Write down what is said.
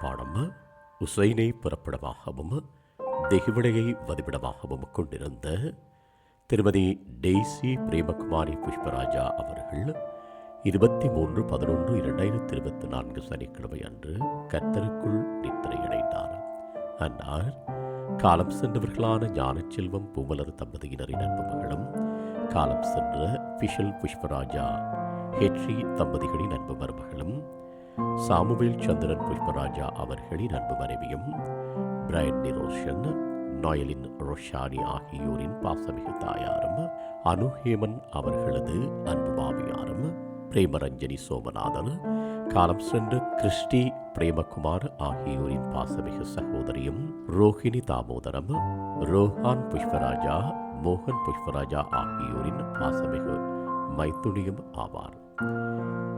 பாடம் உசைனை புறப்படமாகவும் தெஹிவடையை வதிவிடமாகவும் கொண்டிருந்த திருமதி டெய்சி பிரேமகுமாரி புஷ்பராஜா அவர்கள் இருபத்தி மூன்று பதினொன்று இரண்டாயிரத்தி இருபத்தி நான்கு சனிக்கிழமை அன்று கத்தருக்குள் நித்திரையடைந்தார். அன்னார் காலம் சென்றவர்களான ஞானச்செல்வம் பூமலர் தம்பதியினரின் அன்பு மகளும் காலம் சென்ற பிஷல் புஷ்பராஜா ஹெட்ரி தம்பதிகளின் அன்பு மருமகளும் சாமுவேல் சந்திரன் புஷ்பராஜா அவர்களின் அன்பு மனைவியும் பிரையன் நிரோஷன் நோயலின் ரோஷானி ஆகியோரின் பாசமிகு தாயாரும் அனுஹேமன் அவர்களது அன்பு மாமியாரும் பிரேமரஞ்சனி சோமநாதன் காலம் சென்ற கிறிஸ்டி பிரேமகுமார் ஆகியோரின் பாசமிகு சகோதரியும் ரோஹிணி தாமோதரம் ரோஹான் புஷ்பராஜா மோகன் புஷ்பராஜா ஆகியோரின் பாசமிகு மைத்துனியும் ஆவார்.